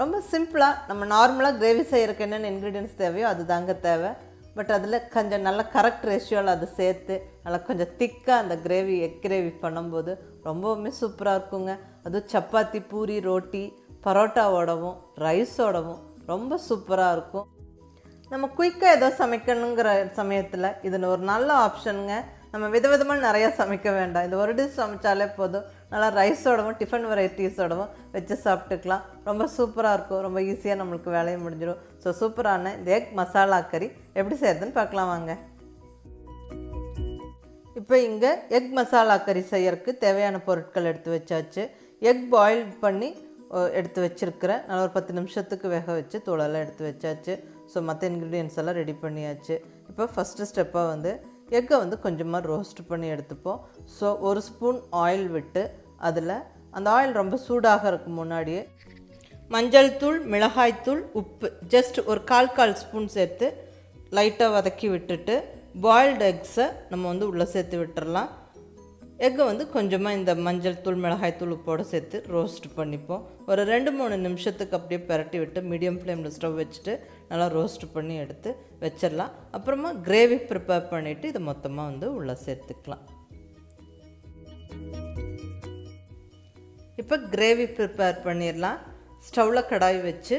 ரொம்ப சிம்பிளாக நம்ம நார்மலாக கிரேவி செய்கிறக்கு என்னென்ன இன்க்ரீடியன்ஸ் தேவையோ அது தாங்க தேவை. பட் அதில் கொஞ்சம் நல்ல கரெக்ட் ரேஷியோவில் அதை சேர்த்து நல்லா கொஞ்சம் திக்காக அந்த கிரேவி எக் கிரேவி பண்ணும்போது ரொம்பவுமே சூப்பராக இருக்குங்க. அதுவும் சப்பாத்தி பூரி ரோட்டி பரோட்டாவோடவும் ரைஸோடவும் ரொம்ப சூப்பராக இருக்கும். நம்ம குயிக்காக ஏதோ சமைக்கணுங்கிற சமயத்தில் இது ஒரு நல்ல ஆப்ஷனுங்க நம்ம விதவிதமாக நிறையா சமைக்க வேண்டாம். இந்த ஒரு டிஷ் சமைச்சாலே போதும். நல்லா ரைஸோடவும் டிஃபன் வெரைட்டிஸோடவும் வச்சு சாப்பிட்டுக்கலாம். ரொம்ப சூப்பராக இருக்கும். ரொம்ப ஈஸியாக நம்மளுக்கு வேலையை முடிஞ்சிடும். ஸோ சூப்பரான இந்த எக் மசாலா கறி எப்படி செய்யறதுன்னு பார்க்கலாம் வாங்க. இப்போ இங்கே எக் மசாலா கறி செய்யறதுக்கு தேவையான பொருட்கள் எடுத்து வச்சாச்சு. எக் பாயில் பண்ணி எடுத்து வச்சிருக்கிறேன் நல்லா ஒரு பத்து நிமிஷத்துக்கு வேக வச்சு தூளெல்லாம் எடுத்து வச்சாச்சு. ஸோ மற்ற இன்க்ரீடியன்ஸ் எல்லாம் ரெடி பண்ணியாச்சு. இப்போ ஃபஸ்ட்டு ஸ்டெப்பாக வந்து எக்கை வந்து கொஞ்சமாக ரோஸ்ட் பண்ணி எடுத்துப்போம். ஸோ ஒரு ஸ்பூன் ஆயில் விட்டு அதில் அந்த ஆயில் ரொம்ப சூடாகிறதுக்கு முன்னாடியே. மஞ்சள் தூள் மிளகாய்த்தூள் உப்பு. ஜஸ்ட் ஒரு கால் கால் ஸ்பூன் சேர்த்து லைட்டாக வதக்கி விட்டுட்டு பாயில்டு எக்ஸை நம்ம வந்து உள்ளே சேர்த்து விட்டுறலாம். எக்கை வந்து கொஞ்சமாக இந்த மஞ்சள் தூள் மிளகாய் தூள் உப்போடு சேர்த்து ரோஸ்ட் பண்ணிப்போம். ஒரு ரெண்டு மூணு நிமிஷத்துக்கு அப்படியே பிரட்டி விட்டு மீடியம் ஃப்ளேமில் ஸ்டவ் வச்சுட்டு நல்லா ரோஸ்ட் பண்ணி எடுத்து வச்சிடலாம். அப்புறமா கிரேவி ப்ரிப்பேர் பண்ணிவிட்டு இதை மொத்தமாக வந்து உள்ளே சேர்த்துக்கலாம். இப்போ கிரேவி ப்ரிப்பேர் பண்ணிடலாம் ஸ்டவ்வில் கடாய் வச்சு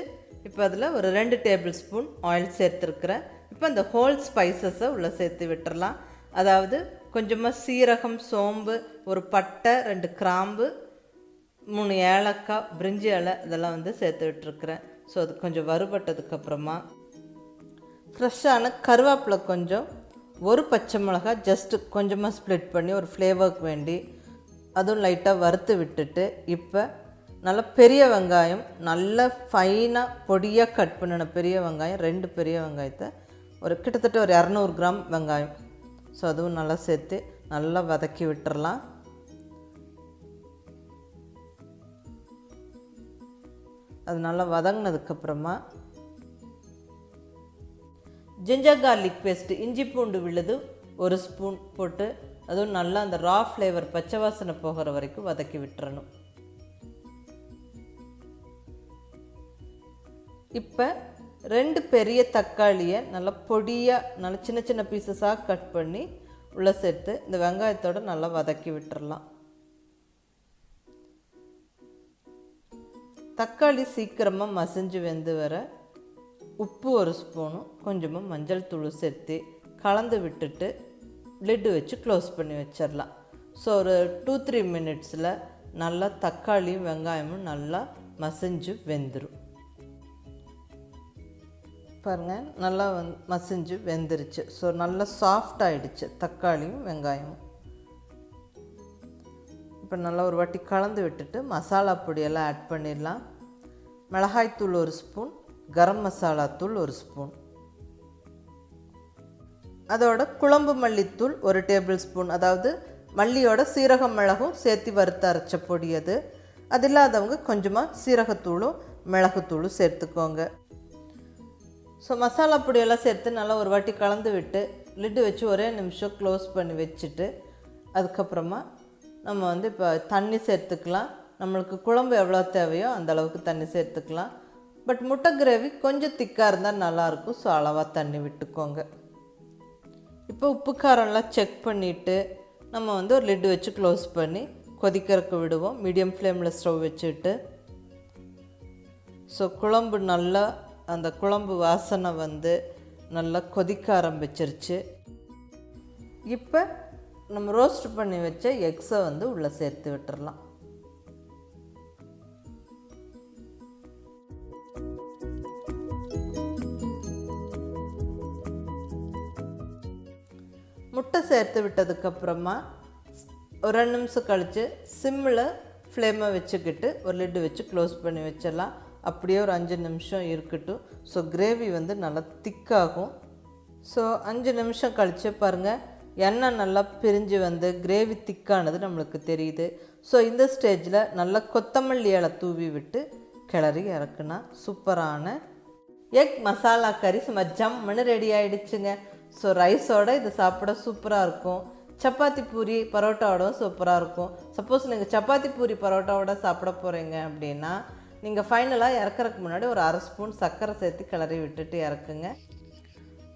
இப்போ அதில் ஒரு ரெண்டு டேபிள் ஸ்பூன் ஆயில் சேர்த்துருக்குறேன் இப்போ அந்த ஹோல் ஸ்பைசஸை உள்ளே சேர்த்து விட்டுறலாம் அதாவது கொஞ்சமாக சீரகம் சோம்பு ஒரு பட்டை ரெண்டு கிராம்பு மூணு ஏலக்காய் பிரிஞ்சி இலை இதெல்லாம் வந்து சேர்த்து விட்டுருக்குறேன். ஸோ அது கொஞ்சம் வறுபட்டதுக்கப்புறமா. ஃப்ரெஷ்ஷான கருவேப்பிலை கொஞ்சம் ஒரு பச்சை மிளகாய் ஜஸ்ட்டு கொஞ்சமாக ஸ்ப்ளிட் பண்ணி ஒரு ஃப்ளேவருக்கு வேண்டி அதுவும் லைட்டாக வறுத்து விட்டுட்டு இப்போ நல்ல பெரிய வெங்காயம் நல்ல ஃபைனாக பொடியாக கட் பண்ணின பெரிய வெங்காயம் ரெண்டு பெரிய வெங்காயத்தை ஒரு கிட்டத்தட்ட ஒரு இரநூறு கிராம் வெங்காயம். ஸோ அதுவும் நல்லா சேர்த்து நல்லா வதக்கி விட்டுறலாம். அது நல்லா வதங்கினதுக்கப்புறமா ஜிஞ்சர் கார்லிக் பேஸ்ட்டு இஞ்சி பூண்டு விழுது ஒரு ஸ்பூன் போட்டு அதுவும் நல்லா அந்த ரா ஃப்ளேவர் பச்சை வாசனை போகிற வரைக்கும் வதக்கி விட்டுறணும். இப்போ ரெண்டு பெரிய தக்காளியை நல்லா பொடியாக நல்லா சின்ன சின்ன பீசஸாக கட் பண்ணி உள்ளே சேர்த்து இந்த வெங்காயத்தோட நல்லா வதக்கி விட்டுறலாம். தக்காளி சீக்கிரமாக மசிஞ்சு வெந்து வர உப்பு ஒரு ஸ்பூனும் கொஞ்சமாக மஞ்சள் தூள் சேர்த்து கலந்து விட்டுட்டு லிட்டு வச்சு க்ளோஸ் பண்ணி வச்சிடலாம் ஸோ ஒரு டூ த்ரீ மினிட்ஸில் நல்லா தக்காளியும் வெங்காயமும் நல்லா மசிஞ்சு வெந்துடும் பாருங்கள் நல்லா வந் மசிஞ்சு வெந்துருச்சு. ஸோ நல்லா சாஃப்ட் ஆகிடுச்சு தக்காளியும் வெங்காயமும். இப்போ நல்லா ஒரு வாட்டி கலந்து விட்டுட்டு மசாலா பொடியெல்லாம் ஆட் பண்ணிடலாம் மிளகாய்த்தூள் ஒரு ஸ்பூன் கரம் மசாலா தூள் ஒரு ஸ்பூன் அதோட குழம்பு மல்லித்தூள் ஒரு டேபிள் ஸ்பூன் அதாவது மல்லியோட சீரகம் மிளகும் சேர்த்து வறுத்து அரைச்ச பொடி அது. அது இல்லாதவங்க கொஞ்சமாக சீரகத்தூளும் மிளகுத்தூளும் சேர்த்துக்கோங்க. ஸோ மசாலா பொடியெல்லாம் சேர்த்து நல்லா ஒரு வாட்டி கலந்து விட்டு லிட்டு வச்சு ஒரே நிமிஷம் க்ளோஸ் பண்ணி வச்சுட்டு அதுக்கப்புறமா நம்ம வந்து இப்போ தண்ணி சேர்த்துக்கலாம். நம்மளுக்கு குழம்பு எவ்வளோ தேவையோ அந்த அளவுக்கு தண்ணி சேர்த்துக்கலாம். பட் முட்டை கிரேவி கொஞ்சம் திக்காக இருந்தால் நல்லாயிருக்கும் ஸோ அளவாக தண்ணி விட்டுக்கோங்க. இப்போ உப்பு காரம்லாம் செக் பண்ணிவிட்டு நம்ம வந்து ஒரு லிட்டு வச்சு க்ளோஸ் பண்ணி கொதிக்கிறதுக்கு விடுவோம். மீடியம் ஃப்ளேமில் ஸ்டவ் வச்சுட்டு. ஸோ குழம்பு நல்லா அந்த குழம்பு வாசனை வந்து நல்லா கொதிக்க ஆரம்பிச்சிருச்சு. இப்போ நம்ம ரோஸ்ட் பண்ணி வச்ச எக்ஸை வந்து உள்ளே சேர்த்து விட்டுறலாம். முட்டை சேர்த்து விட்டதுக்கப்புறமா ஒரு ரெண்டு நிமிஷம் கழித்து சிம்மில் ஃப்ளேமை வச்சுக்கிட்டு ஒரு லிட்டு வச்சு க்ளோஸ் பண்ணி வச்சிடலாம். அப்படியே ஒரு அஞ்சு நிமிஷம் இருக்கட்டும். ஸோ கிரேவி வந்து நல்லா திக்காகும். ஸோ அஞ்சு நிமிஷம் கழித்து பாருங்கள் எண்ணெய் நல்லா பிரிஞ்சு வந்து கிரேவி திக்கானது நம்மளுக்கு தெரியுது. ஸோ இந்த ஸ்டேஜில் நல்லா கொத்தமல்லி இலை தூவி விட்டு கிளறி இறக்குனா சூப்பரான எக் மசாலா கறி சும்மா ஜம்முன்னு ரெடி ஆகிடுச்சுங்க ஸோ ரைஸோட இது சாப்பிட சூப்பராக இருக்கும். சப்பாத்தி பூரி பரோட்டாவோட சூப்பராக இருக்கும். சப்போஸ் நீங்கள் சப்பாத்தி பூரி பரோட்டாவோட சாப்பிட போகிறீங்க அப்படின்னா நீங்கள் ஃபைனலாக இறக்குறதுக்கு முன்னாடி ஒரு அரை ஸ்பூன் சர்க்கரை சேர்த்து கிளறி விட்டுட்டு இறக்குங்க.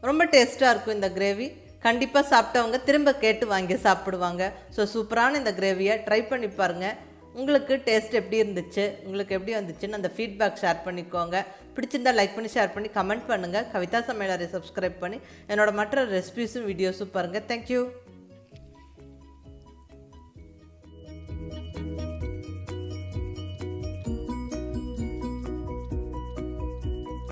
ரொம்ப டேஸ்ட்டாக இருக்கும் இந்த கிரேவி கண்டிப்பாக சாப்பிட்டவங்க திரும்ப கேட்டு வாங்கி சாப்பிடுவாங்க. ஸோ சூப்பரான இந்த கிரேவியை ட்ரை பண்ணி பாருங்கள் உங்களுக்கு டேஸ்ட் எப்படி இருந்துச்சு? உங்களுக்கு எப்படி வந்துச்சுன்னு அந்த ஃபீட்பேக் ஷேர் பண்ணிக்கோங்க. பிடிச்சிருந்தா லைக் பண்ணி ஷேர் பண்ணி கமெண்ட் பண்ணுங்கள் கவிதா சமையலரை சப்ஸ்கிரைப் பண்ணி என்னோட மற்ற ரெசிபிஸும் வீடியோஸும் பாருங்கள் தேங்க்யூ